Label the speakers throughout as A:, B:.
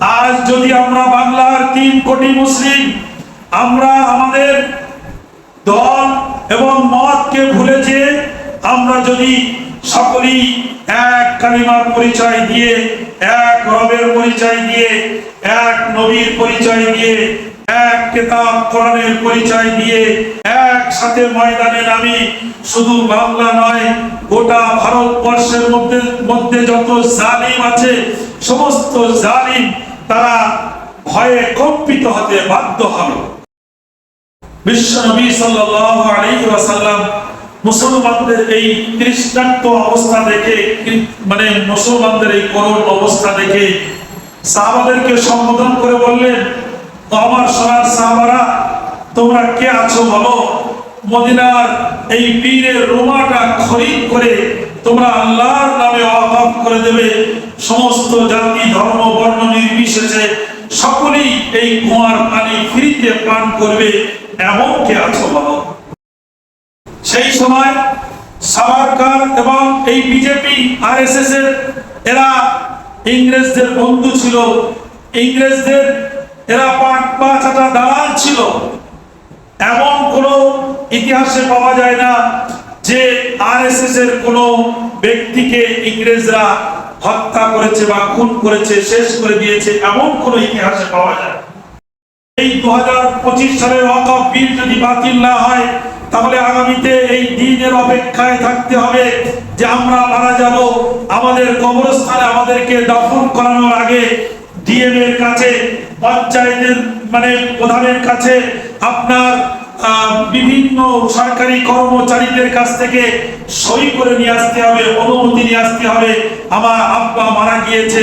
A: আজ যদি আমরা বাংলার তিন কোটি মুসলিম, আমরা আমাদের দল এবং মতকে ভুলে আমরা যদি সকলেই এক কালিমার পরিচয় দিয়ে, এক রবের পরিচয় দিয়ে, এক নবীর পরিচয় দিয়ে, এক কেতাব কোরআনের পরিচয় দিয়ে, একসাথে ময়দানে নামি, শুধু বাংলা নয়, গোটা ভারতবর্ষের মধ্যে মধ্যে যত জালিম আছে, সমস্ত জালিম তারা ভয়ে কম্পিত হতে বাধ্য হবে। বিশ্ব নবী সাল্লাল্লাহু আলাইহি মুসলমানদের এই তৃষ্ণার্ত অবস্থা দেখে মানে মুসলমানদের এই করুণ অবস্থা দেখে সাহাবাদেরকে সম্বোধন করে বললেন, "ও আমার সোনার সাহাবারা, তোমরা কে আছো বলো? মদিনার এই পীরের রোমাটা খরিদ করে তোমরা আল্লাহর নামে অভাব করে দেবে। সমস্ত জাতি, ধর্ম, বর্ণ নির্বিশেষে সকলেই এই কুয়ার পানি ফ্রিতে পান করবে এমন কে আছো বলো। সেই সময় সাভারকার এবং এই বিজেপি, আরএসএস এর এরা ইংরেজদের বন্ধু ছিল। ইংরেজদের এরা পাট পা চাটা দালাল ছিল। এমন কোন ইতিহাসে পাওয়া যায় না যে আরএসএস এর কোন ব্যক্তিকে ইংরেজরা হত্যা করেছে বা খুন করেছে, শেষ করে দিয়েছে, এমন কোন ইতিহাসে পাওয়া যায় এই দু হাজার পঁচিশ সালের ওয়াকফ বিল যদি বাতিল না হয়, তাহলে আগামীতে এই দিনের অপেক্ষায় থাকতে হবে যে আমরা মারা যাব। আমাদের কবরস্থানে আমাদেরকে দাফন করানোর আগে ডিএম এর কাছে, পঞ্চায়েতের মানে প্রধানের কাছে আপনার বিভিন্ন সরকারি কর্মচারীদের কাছ থেকে সই করে নিয়ে আসতে হবে, অনুমতি নিয়ে আসতে হবে। আমার আব্বা মারা গিয়েছে,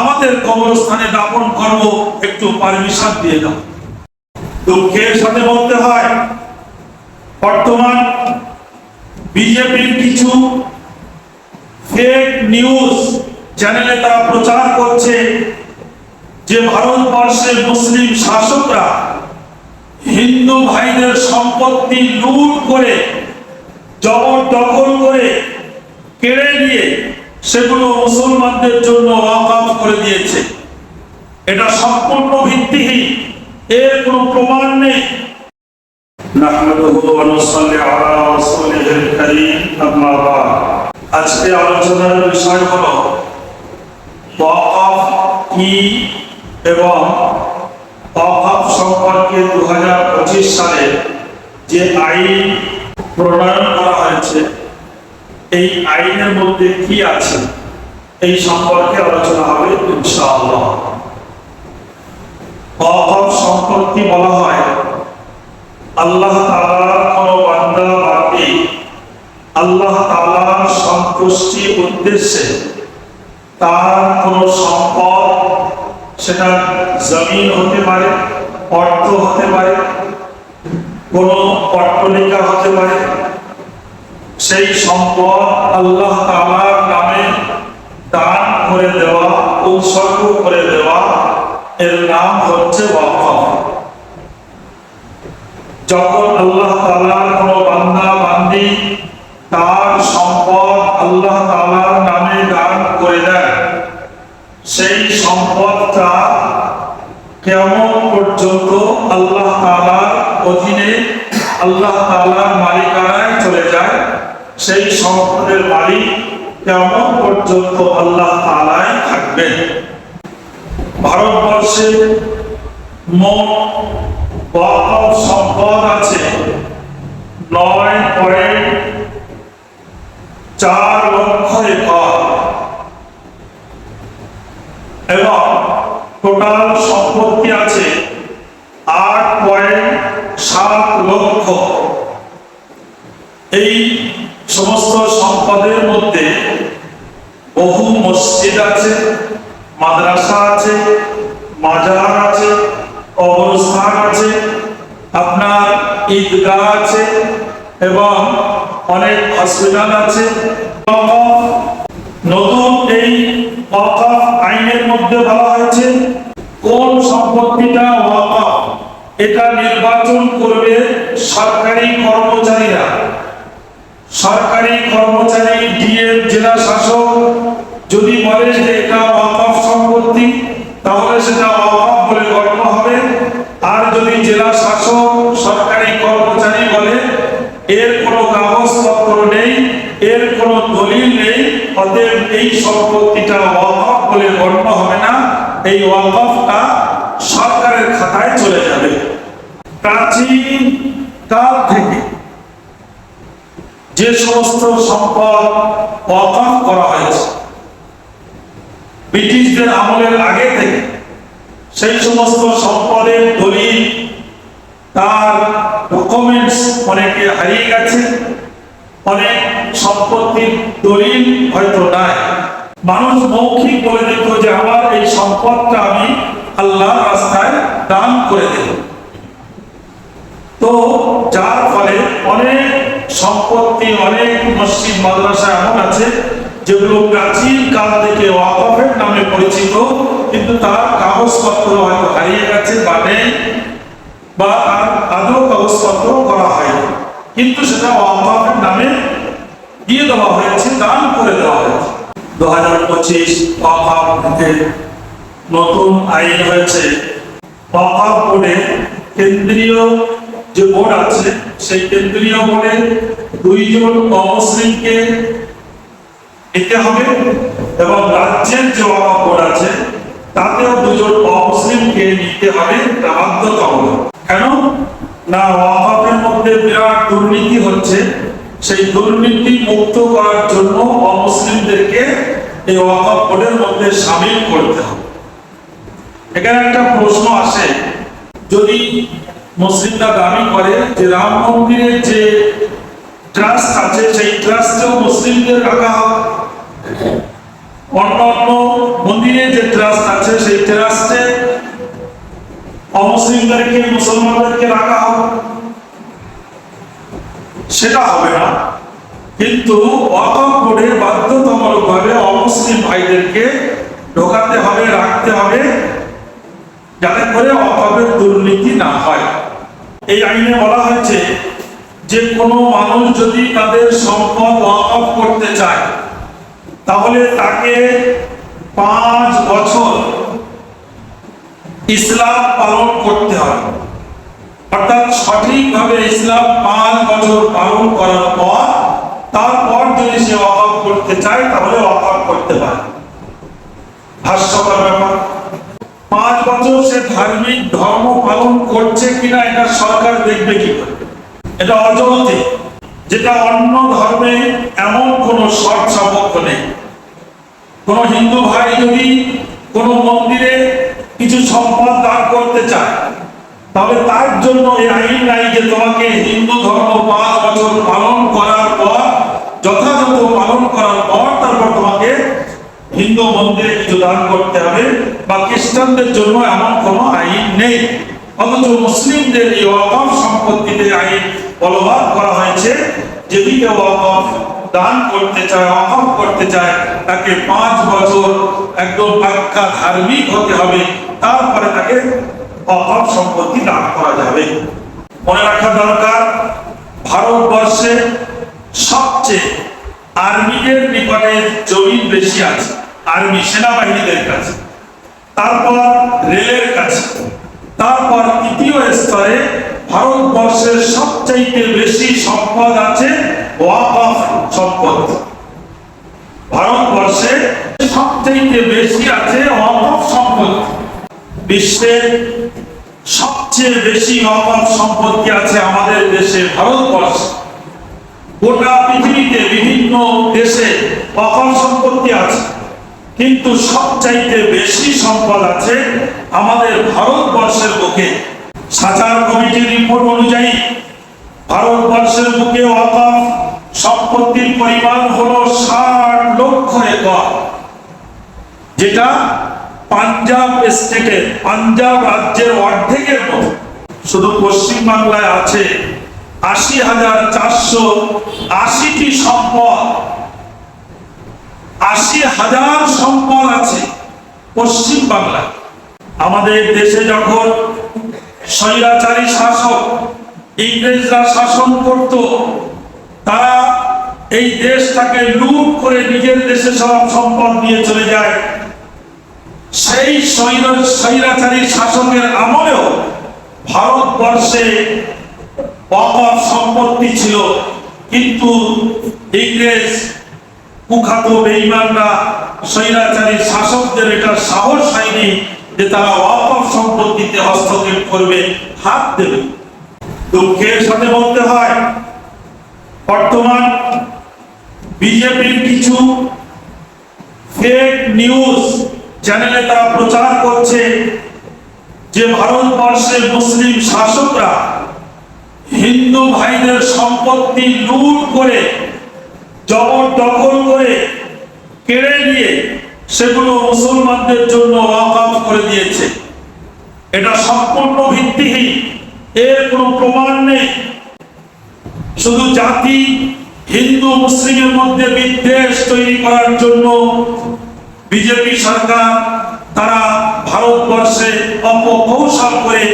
A: আমাদের কবরস্থানে দাফন করব একটু পারমিশন দিয়ে দাও। দুঃখের সাথে বলতে হয়, বর্তমান বিজেপির কিছু ফেক নিউজ চ্যানেলে তারা প্রচার করছে যে ভারতবর্ষের মুসলিম শাসকরা হিন্দু ভাইদের সম্পত্তি লুট করে জবরদখল করে কেড়ে নিয়ে সেগুলো মুসলমানদের জন্য ওয়াকফ করে দিয়েছে। এটা সম্পূর্ণ ভিত্তিহীন। এর কোনো প্রমাণ নেই। আজকে আলোচনার বিষয় হলো কি এবং ওয়াকফ সম্পর্কে 2025 সালে যে আইন প্রণয়ন করা হয়েছে, এই আইনের মধ্যে কি আছে? এই সম্পর্কে আলোচনা হবে ইনশাআল্লাহ। ওয়াকফ সম্পত্তি বলা হয়, আল্লাহ আল্লাহ সন্তুষ্টি উদ্দেশ্যে তার কোন সম্পদ সেটা জমিন হতে পারে, অর্থ হতে পারে, কোন পট্টলিকা হতে পারে। সেই সম্পদ আল্লাহ তাআলার নামে দান করে দেওয়া, উৎসর্গ করে দেওয়া, এর নাম হচ্ছে ওয়াকফ যখন আল্লাহ তাআলার কোন বান্দা, বান্দি তার সম্পদ আল্লাহ তালার নামে দান করে দেয়, সেই সম্পদটা কেমন পর্যন্ত আল্লাহ তাআলার অধীনে আল্লাহ তাআলার মালিকানায় চলে যায়। সেই সম্পদের মালিক কেমন পর্যন্ত আল্লাহ তাআলাই থাকবেন। ভারতবর্ষে মোট ওয়াকফ সম্পদ আছে। নয় পয়েন্ট চার লক্ষ একর এবং টোটাল সম্পত্তি আছে? আট পয়েন্ট সাত লক্ষ। এই সমস্ত সম্পদের মধ্যে বহু মসজিদ আছে, মাদ্রাসা আছে, মাজার আছে, কবরস্থান আছে, আপনার ঈদগাহ আছে এবং অনেক হসপিটাল আছে। নতুন এই আইনের মধ্যে বলা হয়েছে কোন সম্পত্তিটা ওয়াকফ এটা নির্বাচন করবে সরকারি কর্মচারীরা। সরকারি কর্মচারী, ডিএম, জেলা শাসক, যদি বলে যে এটা ওয়াকফ সম্পত্তি, তাহলে সেটা অভাব বলে গণ্য হবে। আর যদি জেলা শাসক, সরকারি কর্মচারী বলে, এর কোনো কাগজপত্র নেই, এর কোনো দলিল নেই, অতএব এই সম্পত্তিটা অভাব বলে গণ্য হবে না। এই অভাবটা সরকারের খাতায় চলে যাবে। প্রাচীন কাল থেকে যে সমস্ত সম্পদ অকাম করা হয়েছে, ব্রিটিশদের আমলের আগে থেকে, সেই সমস্ত সম্পদের দলিল, তার ডকুমেন্টস অনেকে হারিয়ে গেছে, অনেক সম্পত্তির দলিল হয়তো নাই। মানুষ মৌখিক বলে দিত যে আমার এই সম্পদটা আমি আল্লাহর রাস্তায় দান করে দেব। তো যার ফলে অনেক সম্পত্তি, অনেক মসজিদ, মাদ্রাসা এমন আছে যেগুলো প্রাচীন কাল থেকে ওয়াকফের নামে পরিচিত, কিন্তু তার কাগজপত্র হয়তো হারিয়ে গেছে বা নেই বা তার আদৌ কাগজপত্র করা হয়নি। কিন্তু সেটা ওয়াকফের নামে দিয়ে দেওয়া হয়েছে, দান করে দেওয়া হয়েছে। দু হাজার পঁচিশ থেকে নতুন আইন হয়েছে। ওয়াকফ বোর্ডে কেন্দ্রীয় যে বোর্ড আছে, সেই কেন্দ্রীয় বোর্ডে দুইজন অমুসলিমকে নিতে হবে এবং রাজ্যের যে ওয়াকফ বোর্ড আছে, তাতেও দুজন অমুসলিমকে নিতে হবে তা বাধ্যতামূলক কেন? না ওয়াকফের মধ্যে বিরাট দুর্নীতি হচ্ছে। সেই দুর্নীতি মুক্ত করার জন্য অমুসলিমদেরকে এই ওয়াকফ বোর্ডের মধ্যে সামিল করতে হবে। এখানে একটা প্রশ্ন আসে, যদি মুসলিমরা দাবি করে যে রাম মন্দিরের যে ট্রাস্ট আছে, সেই ট্রাস্টেও মুসলিমদের রাখা হবে। অন্যান্য মন্দিরে যে ট্রাস্ট আছে, সেই ট্রাস্টে অমুসলিমদেরকে, মুসলমানদেরকে রাখা হবে। সেটা হবে না। কিন্তু ওয়াকফ বোর্ডে বাধ্যতামূলকভাবে অমুসলিম ভাইদেরকে ঢোকাতে হবে, রাখতে হবে, যাতে করে অভাবের দুর্নীতি না হয়। এই আইনে বলা হয়েছে যে কোনো মানুষ যদি তাদের সম্পদ ওয়াকফ করতে চায়, তাহলে তাকে পাঁচ বছর ইসলাম পালন করতে হবে। অর্থাৎ সঠিকভাবে ইসলাম পাঁচ বছর পালন করার পর, তারপর যদি সে অভাব করতে চায়, তাহলে অভাব করতে পারে। হাস্যকর ব্যাপার। পাঁচ বছর সে ধার্মিক ধর্ম পালন করছে কিনা, এটা সরকার দেখবে কি করে? এটা অযৌক্তিক। যেটা অন্য ধর্মে এমন কোন শর্ত সাপেক্ষ নেই। কোন হিন্দু ভাই যদি কোন মন্দিরে কিছু সম্পদ দান করতে চায় তবে তার জন্য এই আইন নাই যে তোমাকে হিন্দু ধর্ম পাঁচ বছর পালন করার পর, যথাযথ পালন করার পর তারপর তোমাকে হিন্দু মন্দিরে কিছু দান করতে হবে বা খ্রিস্টানদের জন্য এমন কোনো আইন নেই। অথচ মুসলিমদের এই ওয়াকফ সম্পত্তিতে আইন বলবৎ করা হয়েছে। যদি কেউ ওয়াকফ দান করতে চায়, ওয়াকফ করতে চায়, তাকে পাঁচ বছর একদম পাক্কা ধার্মিক হতে হবে। তারপরে তাকে ওয়াকফ সম্পত্তি দান করা যাবে। মনে রাখা দরকার, ভারতবর্ষে সবচেয়ে আর্মিদের নিকটে জমি বেশি আছে, আর্মি সেনাবাহিনীদের কাছে। তারপর রেলের কাছে। তারপর তৃতীয় স্তরে ভারতবর্ষের সবচাইতে বেশি সম্পদ আছে সম্পদ। ভারতবর্ষে সবচাইতে বেশি আছে ওয়াকফ সম্পদ। বিশ্বের সবচেয়ে বেশি ওয়াকফ সম্পত্তি আছে আমাদের দেশে, ভারতবর্ষে। গোটা পৃথিবীতে বিভিন্ন দেশে অকল সম্পত্তি আছে। কিন্তু সবচাইতে বেশি সম্পদ আছে আমাদের ভারতবর্ষের বুকে। সাচার কমিটির রিপোর্ট অনুযায়ী, ভারতবর্ষের বুকে অকল সম্পত্তির পরিমাণ হলো ষাট লক্ষ একর, যেটা পাঞ্জাব স্টেটের পাঞ্জাব রাজ্যের অর্ধেকের মতো। শুধু পশ্চিম বাংলায় আছে আশি হাজার চারশো আশিটি সম্পদ। আশি হাজার সম্পদ আছে পশ্চিম বাংলায়। আমাদের দেশে যখন স্বৈরাচারী শাসক, ইংরেজরা শাসন করত, তারা এই দেশটাকে লুট করে নিজের দেশে সব সম্পদ নিয়ে চলে যায়। সেই স্বৈর- স্বৈরাচারী শাসকের আমলেও ভারতবর্ষে অকপ সম্পত্তি ছিল। কিন্তু ইংরেজ কুখ্যাত বেঈমানরা স্বৈরাচারী শাসকদের এটা সাহস হয়নি যে তারা অকপ সম্পত্তিতে হস্তক্ষেপ করবে, হাত দেবে। দুঃখের সাথে বলতে হয়, বর্তমান বিজেপির কিছু ফেক নিউজ চ্যানেলে তারা প্রচার করছে যে ভারতবর্ষের মুসলিম শাসকরা হিন্দু ভাইদের সম্পত্তি লুট করে, জবরদখল করে কেড়ে নিয়ে সেগুলো মুসলমানদের জন্য ওয়াকাফ করে দিয়েছে। এটা সম্পূর্ণ ভিত্তিহীন, এর কোনো প্রমাণ নেই। শুধু জাতি হিন্দু, মুসলিমের মধ্যে বিদ্বেষ তৈরি করার জন্য বিজেপি সরকার তারা ভারতবর্ষে অপকৌশল করে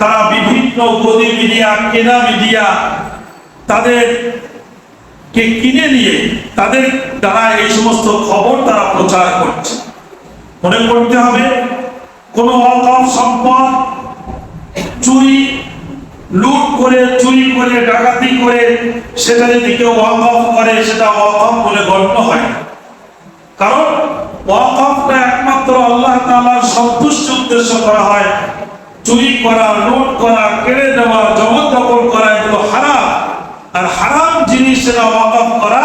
A: তারা বিভিন্ন গদি মিডিয়া, কেনা মিডিয়া তাদের কে কিনে নিয়ে তাদের দ্বারা এই সমস্ত খবর তারা প্রচার করছে। মনে করতে হবে, কোন অকম সম্পদ চুরি, লুট করে, চুরি করে, ডাকাতি করে সেটা যদি কেউ ওয়াকফ করে, সেটা ওয়াকফ বলে গণ্য হয় কারণ ওয়াকফটা একমাত্র আল্লাহ তাআলার সন্তুষ্ট উদ্দেশ্য করা হয়। চুরি করা, লুট করা, কেড়ে নেওয়া জবরদখল করা এগুলো হারাম। আর হারাম জিনিস সেটা ওয়াকফ করা,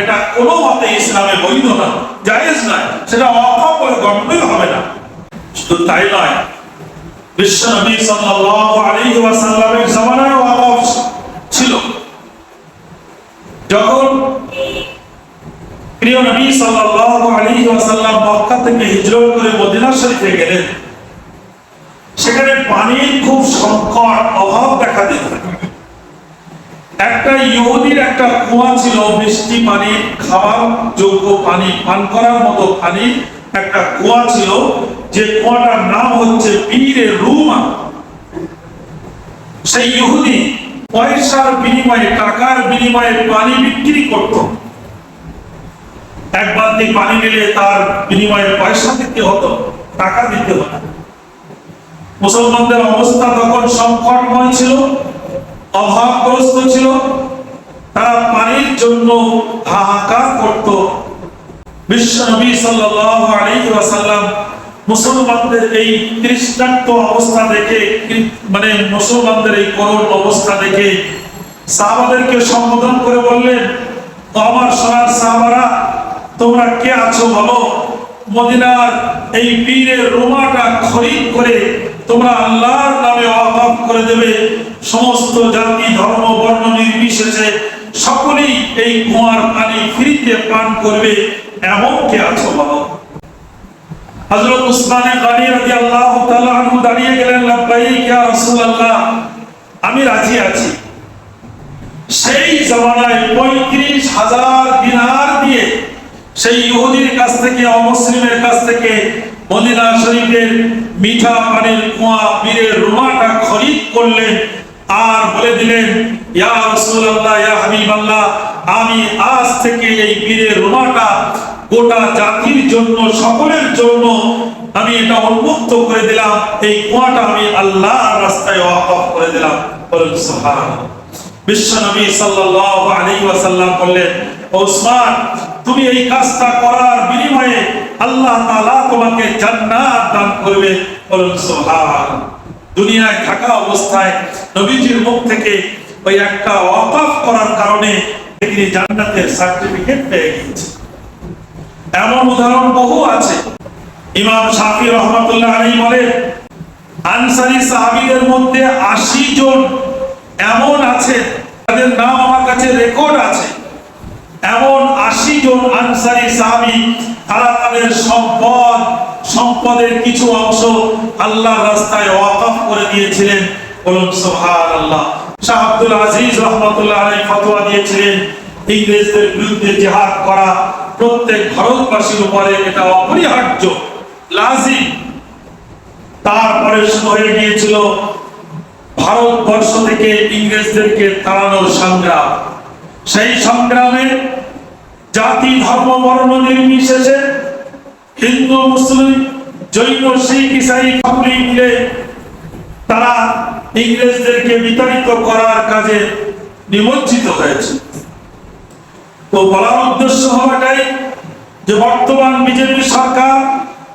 A: এটা কোনো মতে ইসলামে বৈধ না, জায়েজ নয় সেটা ওয়াকফ বলে গণ্যই হবে না। শুধু তাই নয়, বিশ্ব নবী সাল্লাল্লাহু আলাইহি ওয়াসাল্লামের জামানায় ওয়াকফ ছিল। যখন প্রিয় নবী সাল্লাল্লাহু আলাইহি ওয়াসাল্লাম মক্কা থেকে হিজরত করে মদিনা শরীফে গেলেন। সেখানে পানির খুব সংকট, অভাব দেখা দিল। একটা ইহুদির একটা কুয়া ছিল, মিষ্টি পানি, খাওয়ার যোগ্য পানি, পান করার মতো পানি একটা কুয়া ছিল, যে কুয়াটার নাম হচ্ছে বীরের রুমা। সেই ইহুদি পয়সার বিনিময়ে, টাকার বিনিময়ে পানি বিক্রি করত। এক বালতি পানি নিলে তার বিনিময়ে পয়সা দিতে হতো, টাকা দিতে হতো। মুসলমানদের অবস্থা তখন সংকটময় ছিল, অভাবগ্রস্ত ছিল। তারা পানির জন্য হাহাকার করত। সাল্লাল্লাহু আলাইহি ওয়াসাল্লাম মুসলমানদের এই তৃষ্ণার্ত অবস্থা দেখে মানে মুসলমানদের এই করুণ অবস্থা দেখে সাহাবাদেরকে সম্বোধন করে বললেন আমার সোনার সাহাবারা তোমরা কে আছো বলো? মদিনার এই পীরের রোমাটা খরিদ করে তোমরা আল্লাহর নামে অভাব করে দেবে। সমস্ত জাতি, ধর্ম, বর্ণ নির্বিশেষে সকলেই এই কুয়ার পানি ফ্রিতে পান করবে। এমন কে আছো বলো? হযরত উসমানে গনি রাদিয়াল্লাহু তাআলা আনহু দাঁড়িয়ে গেলেন, লাব্বাইক ইয়া রাসূলুল্লাহ, আমি রাজি আছি। সেই জামানায় পঁয়ত্রিশ হাজার দিনার দিয়ে সেই ইহুদির কাছ থেকে, অমুসলিমের কাছ থেকে মদিনা শরীফের মিঠা পানির কুয়া, পীরের রুমাটা খরিদ করলেন আর বলে দিলেন, ইয়া রাসূলুল্লাহ, ইয়া হাবিবাল্লাহ, আমি আজ থেকে এই পীরের রুমাটা গোটা জাতির জন্য, সকলের জন্য আমি এটা উন্মুক্ত করে দিলাম। এই কুয়াটা আমি আল্লাহর রাস্তায় ওয়াকফ করে দিলাম। বলুন, সুবহানাল্লাহ। বিশ্বনবী সাল্লাল্লাহু আলাইহি ওয়াসাল্লাম বললেন ওসমান, তুমি এই কাজটা করার বিনিময়ে আল্লাহ তাআলা তোমাকে জান্নাত দান করবে। বলুন সুবহান দুনিয়ায় থাকা অবস্থায় নবীজির মুখ থেকে ওই একটা ওয়াকফ করার কারণে তিনি জান্নাতের সার্টিফিকেট পেয়ে গিয়েছে এমন উদাহরণ বহু আছে। ইমাম শাফি রহমাতুল্লাহ আলাইহি বলেন, আনসারী সাহাবীদের মধ্যে আশি জন এমন আছে তাদের নাম আমার কাছে রেকর্ড আছে। এমন আশি জন আনসারী সাহাবী, তারা তাদের সম্পদ, সম্পদের কিছু অংশ আল্লাহ রাস্তায় ওয়াকফ করে দিয়েছিলেন। বলুন সুবহানাল্লাহ। শাহ আব্দুল আজিজ রহমাতুল্লাহ আলাইহি ফতোয়া দিয়েছিলেন, ইংরেজদের বিরুদ্ধে জিহাদ করা প্রত্যেক ভারতবাসীর উপরে এটা অপরিহার্য, লাজিম। তারপরে শুরু হয়ে গিয়েছিল ভারতবর্ষ থেকে ইংরেজদেরকে তাড়ানোর সংগ্রাম। সেই সংগ্রামে জাতি, ধর্ম বর্ণ নির্বিশেষে হিন্দু, মুসলিম, জৈন, শিখ, ইসাই সকলেই মিলে তারা ইংরেজদেরকে বিতাড়িত করার কাজে নিমজ্জিত হয়েছে। তো বলার উদ্দেশ্য হওয়াটাই যে বর্তমান বিজেপি সরকার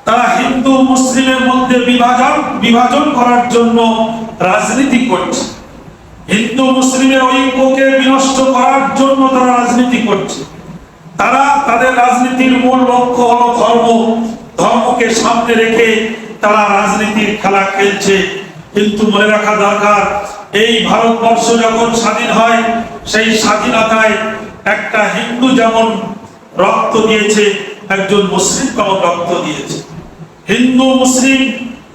A: তারা হিন্দু, মুসলিমের মধ্যে বিভাজন বিভাজন করার জন্য রাজনীতি করছে। হিন্দু, মুসলিমের ঐক্যকে বিনষ্ট করার জন্য তারা রাজনীতি করছে। তারা তাদের রাজনীতির মূল লক্ষ্য হলো ধর্ম। ধর্মকে সামনে রেখে তারা রাজনীতির খেলা খেলছে। কিন্তু মনে রাখা দরকার, এই ভারতবর্ষ যখন স্বাধীন হয়, সেই স্বাধীনতায় একটা হিন্দু যেমন রক্ত দিয়েছে, একজন মুসলিম তেমন রক্ত দিয়েছে। হিন্দু, মুসলিম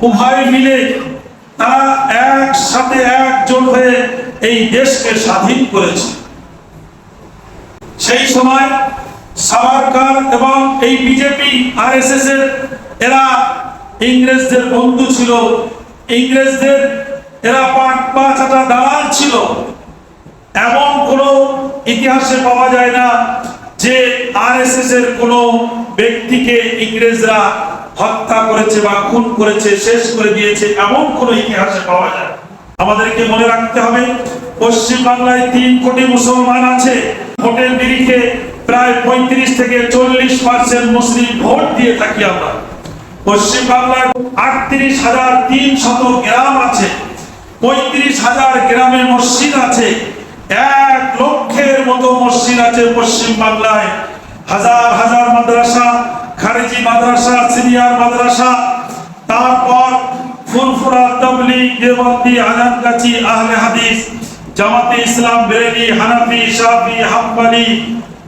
A: উভয় মিলে তারা একসাথে একজোট হয়ে এই দেশকে স্বাধীন করেছে। সেই সময় সাভারকার এবং এই বিজেপি আরএসএস এর এরা ইংরেজদের বন্ধু ছিল। ইংরেজদের এরা পাট পা চাটা দালাল ছিল। এমন কোনো ইতিহাসে পাওয়া যায় না যে আরএসএস এর কোনো ব্যক্তিকে ইংরেজরা হত্যা করেছে বা খুন করেছে, শেষ করে দিয়েছে, এমন কোনো ইতিহাসে পাওয়া যায়। আমাদেরকে মনে রাখতে হবে পশ্চিম বাংলায় তিন কোটি মুসলমান আছে। ভোটের নিরিখে প্রায় পঁয়ত্রিশ থেকে চল্লিশ পার্সেন্ট মুসলিম ভোট দিয়ে থাকি আমরা। পশ্চিম বাংলায় আটত্রিশ হাজার তিন শত গ্রাম আছে, পঁয়ত্রিশ হাজার গ্রামে মসজিদ আছে, এক লক্ষের মতো মসজিদ আছে পশ্চিম বাংলায়। হাজার হাজার মাদ্রাসা, খারেজি মাদ্রাসা, সিনিয়র মাদ্রাসা, তারপর ফুরফুরা তবলিগ, দেওবন্দি, আজানগাছি, আহলে হাদিস, জামাতে ইসলাম, বেরেলি, হানাফি, শাফি, হাম্বলি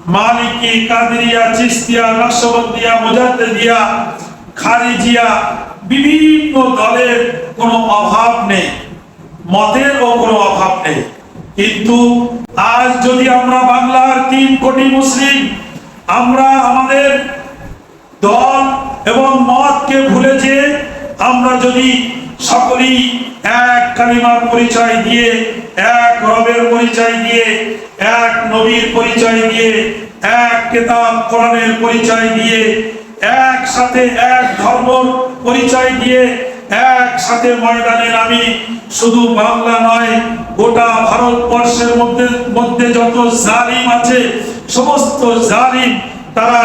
A: মালিকি, কাদেরিয়া, চিস্তিয়া নকশবন্দিয়া মুজাদ্দিদিয়া, খারিজিয়া, বিভিন্ন দলের কোনো অভাব নেই। মতেরও কোনো অভাব নেই। কিন্তু আজ যদি আমরা বাংলার তিন কোটি মুসলিম, আমরা আমাদের দল এবং মতকে ভুলে যে আমরা যদি সকলেই এক কালিমার পরিচয় দিয়ে, এক রবের পরিচয় দিয়ে, এক নবীর পরিচয় দিয়ে, এক কেতাব কোরআনের পরিচয় দিয়ে, একসাথে এক ধর্মর পরিচয় দিয়ে, একসাথে ময়দানে নামি। শুধু বাংলা নয়, গোটা ভারতবর্ষের মধ্যে মধ্যে যত জালিম আছে, সমস্ত জালিম তারা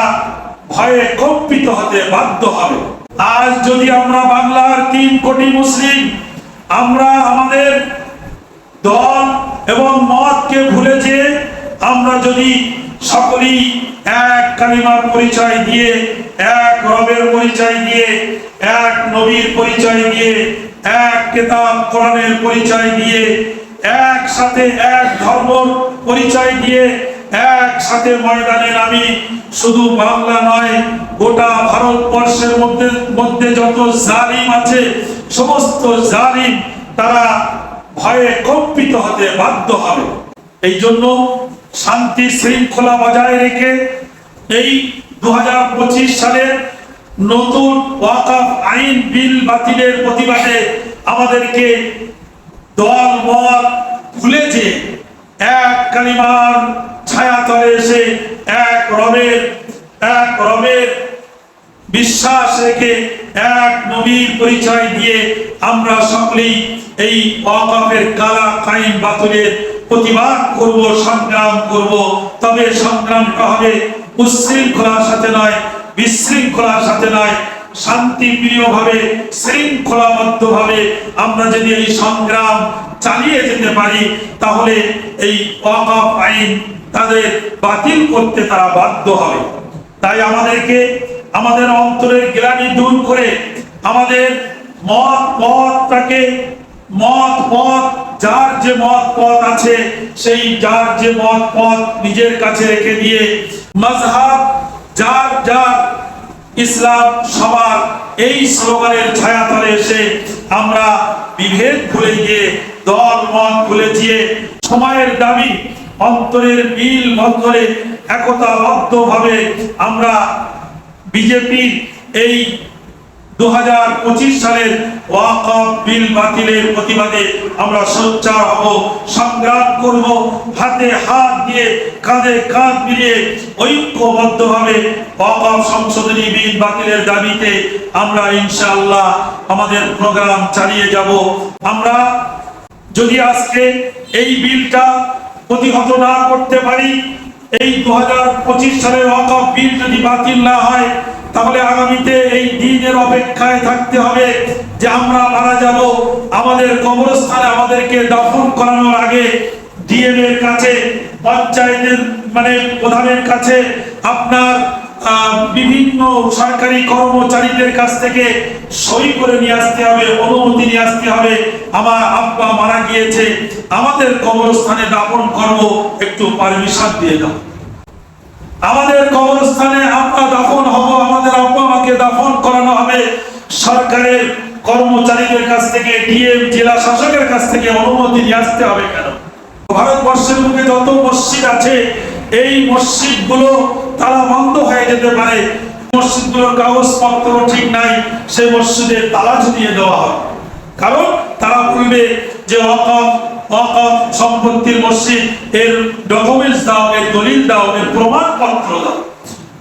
A: ভয়ে কম্পিত হতে বাধ্য হবে। আজ যদি আমরা বাংলার তিন কোটি মুসলিম, আমরা আমাদের দল এবং মতকে ভুলে যে আমরা যদি সকলেই এক কালিমার পরিচয় দিয়ে, এক রবের পরিচয় দিয়ে, এক নবীর পরিচয় দিয়ে, এক কেতাব কোরআনের পরিচয় দিয়ে, একসাথে এক ধর্মর পরিচয় দিয়ে একসাথে ময়দানে নামি, শুধু বাংলা নয়, গোটা ভারতবর্ষের মধ্যে মধ্যে যত জালিম আছে, সমস্ত জালিম তারা ভয়ে কম্পিত হতে বাধ্য হবে। এই জন্য শান্তি শৃঙ্খলা বজায় রেখে এই দু সালের নতুন ওয়াকাফ আইন বিল বাতিলের প্রতিবাদে আমাদেরকে দল মত ভুলে যে এক কালিমার ছায়াতলে এসে এক রবের এক রবের বিশ্বাস রেখে এক নবীর পরিচয় দিয়ে আমরা সকলেই এই অকাফের কালা কাইন বাতুলের প্রতিবাদ করব, সংগ্রাম করব। তবে সংগ্রামটা হবে উশৃঙ্খলার সাথে নয়, বিশৃঙ্খলার সাথে নয়। শান্তিপ্রিয়ভাবে, শৃঙ্খলাবদ্ধভাবে আমরা যদি এই সংগ্রাম চালিয়ে যেতে পারি, তাহলে এই অকাফ আইন তাদের বাতিল করতে তারা বাধ্য হবে। তাই আমাদেরকে আমাদের অন্তরের গ্লানি দূর করে আমাদের মত পথটাকে, মত পথ, যার যে মত পথ আছে, সেই যার যে মত পথ নিজের কাছে রেখে দিয়ে মজহাব যার যার ইসলাম সবার এই স্লোগানের ছায়াতলে এসে আমরা বিভেদ ভুলে গিয়ে, দল মত ভুলে গিয়ে, সময়ের দাবি অন্তরের মিল বন্ধনে একতাবদ্ধ ভাবে আমরা বিজেপির এই দু হাজার পঁচিশ সালের ওয়াকফ বিল বাতিলের প্রতিবাদে আমরা সোচ্চার হব, সংগ্রাম করব, হাতে হাত দিয়ে কাঁধে কাঁধ মিলিয়ে ঐক্যবদ্ধভাবে ওয়াকফ সংশোধনী বিল বাতিলের দাবিতে আমরা ইনশাআল্লাহ আমাদের প্রোগ্রাম চালিয়ে যাব। আমরা যদি আজকে এই বিলটা প্রতিহত না করতে পারি, এই দু হাজার পঁচিশ সালের অকপ বিল যদি বাতিল না হয়, তাহলে আগামীতে এই দিনের অপেক্ষায় থাকতে হবে যে আমরা মারা যাব। আমাদের কবরস্থানে আমাদেরকে দাফন করানোর আগে ডিএম এর কাছে, পঞ্চায়েতের মানে প্রধানের কাছে আপনার বিভিন্ন সরকারি কর্মচারীদের কাছ থেকে সই করে নিয়ে আসতে হবে, অনুমতি নিয়ে আসতে হবে। আমার আব্বা মারা গিয়েছে, আমাদের কবরস্থানে দাফন করব, একটু পারমিশন দিয়ে দাও। আমাদের কবরস্থানে আমরা দাফন হব, আমাদের আব্বা মাকে দাফন করানো হবে। সরকারের কর্মচারীদের কাছ থেকে ডিএম জেলা শাসকের কাছ থেকে অনুমতি নিয়ে আসতে হবে কেন? ভারতবর্ষের বুকে যত মসজিদ আছে, এই মসজিদগুলো তালা বন্ধ হয়ে যেতে পারে। মসজিদগুলোর কাগজপত্র ঠিক নাই সেই মসজিদে তালা ঝুলিয়ে দেওয়া হয়। কারণ তারা বলবে যে ওয়াকফ ওয়াকফ সম্পত্তির মসজিদ, এর ডকুমেন্টস দাও, এর দলিল দাও, এর প্রমাণপত্র দাও।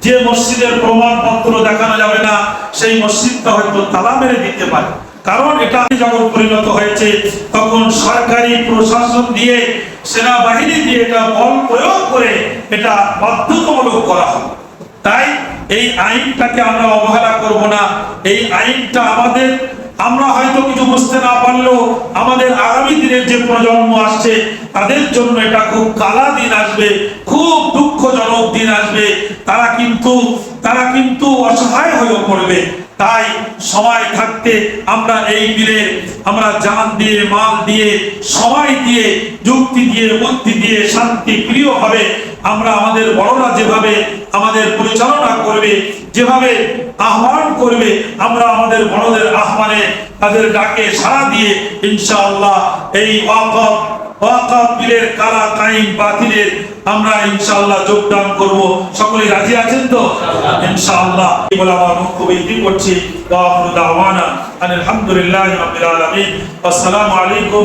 A: যে মসজিদের প্রমাণপত্র দেখানো যাবে না, সেই মসজিদটা হয়তো তালা মেরে দিতে পারে। কারণ এটা যখন পরিণত হয়েছে, তখন সরকারি প্রশাসন দিয়ে, সেনাবাহিনী দিয়ে এটা বল প্রয়োগ করে এটা বাধ্যতামূলক করা হবে তাই এই আইনটাকে আমরা অবহেলা করব না। এই আইনটা আমাদের, আমরা হয়তো কিছু বুঝতে না পারলেও আমাদের আগামী দিনের যে প্রজন্ম আসছে তাদের জন্য এটা খুব কালা দিন আসবে, খুব দুঃখজনক দিন আসবে। তারা কিন্তু তারা কিন্তু অসহায় হয়ে পড়বে। তাই সময় থাকতে আমরা এই বিলে আমরা জান দিয়ে, মাল দিয়ে, সময় দিয়ে, যুক্তি দিয়ে, বুদ্ধি দিয়ে শান্তি প্রিয় ভাবে আমরা আমাদের বড়রা যেভাবে আমাদের পরিচালনা করবে, যেভাবে আহ্বান করবে, আমরা আমাদের বড়দের আহ্বানে তাদের ডাকে সাড়া দিয়ে ইনশাআল্লাহ এই ওয়াকফ ওয়াকফ বিলের কারা কাইন বাতিলের, আমরা ইনশাআল্লাহ যোগদান করব। সকলে রাজি আছেন তো? ইনশাআল্লাহ। বলে আমার বক্তব্য ইতি করছি। দাওয়ানা আলহামদুলিল্লাহি আসসালামু আলাইকুম